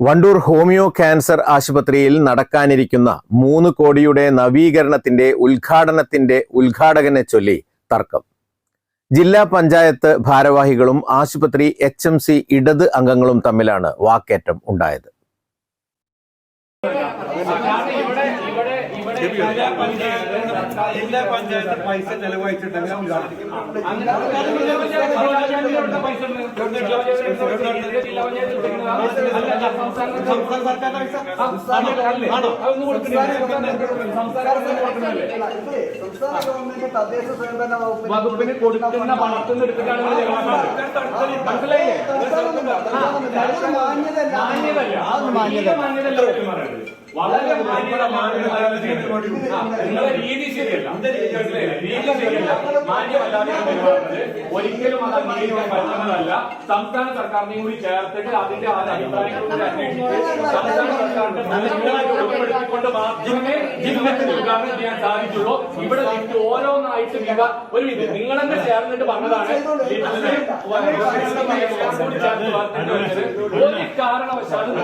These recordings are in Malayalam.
Wandoor homeo cancer ആശുപത്രിയിൽ നടക്കാനിരിക്കുന്ന മൂന്ന് കോടിയുടെ നവീകരണത്തിന്റെ ഉദ്ഘാടനത്തിന്റെ ഉദ്ഘാടകനെ ചൊല്ലി തർക്കം. ജില്ലാ പഞ്ചായത്ത് ഭാരവാഹികളും ആശുപത്രി എച്ച് ഇടത് അംഗങ്ങളും തമ്മിലാണ് വാക്കേറ്റം ഉണ്ടായത്. ജില്ലാ പഞ്ചായത്ത് പൈസ സംസ്ഥാന പൈസ. ആണോ സംസ്ഥാന ഗവൺമെന്റ് തദ്ദേശ സ്വയംഭരണ വകുപ്പിന് കൊടുക്കുന്ന പണത്തിൽ നിന്ന് എടുത്തിട്ടാണ്. മനസ്സിലായില്ലേ? മാന്യതല്ല. മാന്യതല്ല. വളരെ നിങ്ങളുടെ രീതി ശരിയല്ല? രീതി ശരിയല്ല മാന്യമല്ലാതെ ഒരിക്കലും അത് അംഗീകരിക്കാൻ പറ്റുന്നതല്ല സംസ്ഥാന സർക്കാരിനെയും കൂടി ചേർത്തിട്ട് അതിന്റെ ആ അഭിപ്രായങ്ങളും കൂടി അന്വേഷിച്ച് സംസ്ഥാന സർക്കാരിന്റെ ഉൾപ്പെടുത്തിക്കൊണ്ട് മാത്രമേ ജില്ലത്തിൽ ഉദ്ഘാടനം ചെയ്യാൻ സാധിച്ചുള്ളൂ ഇവിടെ എനിക്ക് ഓരോന്നായിട്ട് വിവ ഒരു ഇത് നിങ്ങൾ തന്നെ ചേർന്നിട്ട് പറഞ്ഞതാണ് ഒരു കാരണവശാലും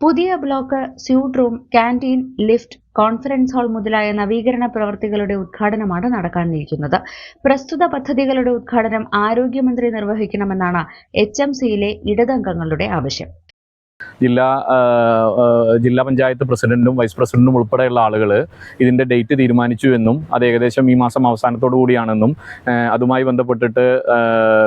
പുതിയ block suite room canteen lift conference hall മുതലായ നവീകരണ പ്രവർത്തികളുടെ ഉദ്ഘാടനമാണ് നടക്കാനിരിക്കുന്നത് പ്രസ്തുത പദ്ധതികളുടെ ഉദ്ഘാടനം ആരോഗ്യമന്ത്രി നിർവഹിക്കണമെന്നാണ് എച്ച് എം സിയിലെ ഇടതംഗങ്ങളുടെ ആവശ്യം. ജില്ലാ ജില്ലാ പഞ്ചായത്ത് പ്രസിഡന്റും വൈസ് പ്രസിഡന്റും ഉൾപ്പെടെയുള്ള ആളുകൾ ഇതിന്റെ ഡേറ്റ് തീരുമാനിച്ചു എന്നും അത് ഏകദേശം ഈ മാസം അവസാനത്തോടു കൂടിയാണെന്നും അതുമായി ബന്ധപ്പെട്ടിട്ട്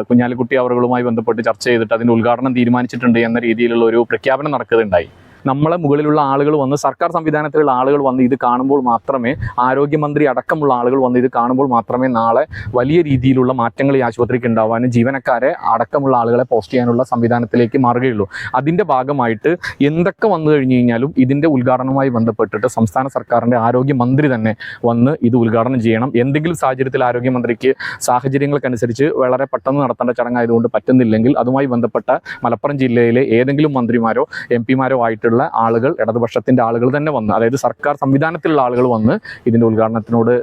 കുഞ്ഞാലിക്കുട്ടി അവറുകളുമായി ബന്ധപ്പെട്ട് ചർച്ച ചെയ്തിട്ട് അതിന്റെ ഉദ്ഘാടനം തീരുമാനിച്ചിട്ടുണ്ട് എന്ന രീതിയിലുള്ള ഒരു പ്രഖ്യാപനം നടക്കുകയുണ്ടായി നമ്മളെ മുകളിലുള്ള ആളുകൾ വന്ന് സർക്കാർ സംവിധാനത്തിലുള്ള ആളുകൾ വന്ന് ഇത് കാണുമ്പോൾ മാത്രമേ ആരോഗ്യമന്ത്രി അടക്കമുള്ള ആളുകൾ വന്ന് ഇത് കാണുമ്പോൾ മാത്രമേ നാളെ വലിയ രീതിയിലുള്ള മാറ്റങ്ങൾ ഈ ആശുപത്രിക്ക് ഉണ്ടാവാനും ജീവനക്കാരെ അടക്കമുള്ള ആളുകളെ പോസ്റ്റ് ചെയ്യാനുള്ള സംവിധാനത്തിലേക്ക് മാറുകയുള്ളൂ. അതിന്റെ ഭാഗമായിട്ട് എന്തൊക്കെ വന്നു കഴിഞ്ഞു കഴിഞ്ഞാലും ഇതിന്റെ ഉദ്ഘാടനവുമായി ബന്ധപ്പെട്ടിട്ട് സംസ്ഥാന സർക്കാരിന്റെ ആരോഗ്യമന്ത്രി തന്നെ വന്ന് ഇത് ഉദ്ഘാടനം ചെയ്യണം. എന്തെങ്കിലും സാഹചര്യത്തിൽ ആരോഗ്യമന്ത്രിക്ക് സാഹചര്യങ്ങൾക്കനുസരിച്ച് വളരെ പെട്ടെന്ന് നടത്തേണ്ട ചടങ്ങായതുകൊണ്ട് പറ്റുന്നില്ലെങ്കിൽ അതുമായി ബന്ധപ്പെട്ട മലപ്പുറം ജില്ലയിലെ ഏതെങ്കിലും മന്ത്രിമാരോ എം പിമാരോ ആയിട്ടുള്ള ആളുകൾ ഇടതുപക്ഷത്തിന്റെ ആളുകൾ തന്നെ വന്ന് അതായത് സർക്കാർ സംവിധാനത്തിലുള്ള ആളുകൾ വന്ന് ഇതിന്റെ ഉദ്ഘാടനത്തിനോട്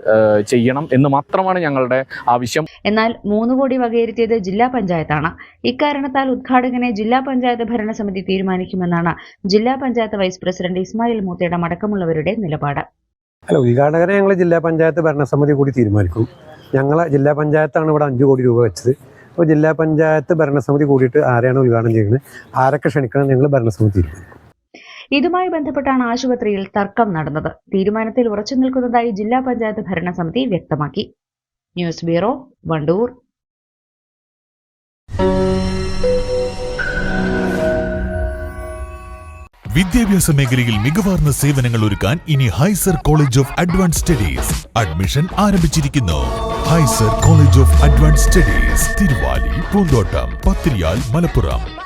ചെയ്യണം എന്ന് മാത്രമാണ് ഞങ്ങളുടെ ആവശ്യം. എന്നാൽ മൂന്ന് കോടി വകയിരുത്തിയത് ജില്ലാ പഞ്ചായത്താണ്. ഇക്കാരണത്താൽ ഉദ്ഘാടകനെ ജില്ലാ പഞ്ചായത്ത് ഭരണസമിതി തീരുമാനിക്കുമെന്നാണ് ജില്ലാ പഞ്ചായത്ത് വൈസ് പ്രസിഡന്റ് ഇസ്മായിൽ മൂത്തയുടെ അടക്കമുള്ളവരുടെ നിലപാട്. അല്ല ഉദ്ഘാടകരെ ഞങ്ങൾ ജില്ലാ പഞ്ചായത്ത് ഭരണസമിതി കൂടി തീരുമാനിക്കും. ഞങ്ങൾ ജില്ലാ പഞ്ചായത്താണ് ഇവിടെ അഞ്ച് കോടി രൂപ വെച്ചത്. അപ്പോൾ ജില്ലാ പഞ്ചായത്ത് ഭരണസമിതി കൂടിയിട്ട് ആരെയാണ് ഉദ്ഘാടനം ചെയ്യുന്നത്? ആരൊക്കെ ക്ഷണിക്കണം ഞങ്ങൾ ഭരണസമിതി തീരുമാനിക്കും. ഇതുമായി ബന്ധപ്പെട്ടാണ് ആശുപത്രിയിൽ തർക്കം നടന്നത്. തീരുമാനത്തിൽ ഉറച്ചു നിൽക്കുന്നതായി ജില്ലാ പഞ്ചായത്ത് ഭരണസമിതി വ്യക്തമാക്കി. News bureau Wandoor. വിദ്യാഭ്യാസ മേഖലയിൽ മികവാർന്ന സേവനങ്ങൾ ഒരുക്കാൻ ഇനി Hyser college of advance studies admission ആരംഭിച്ചിരിക്കുന്നു. Hyser college of advance studies Thiruvali Poonthottam Pathiriyal Malappuram.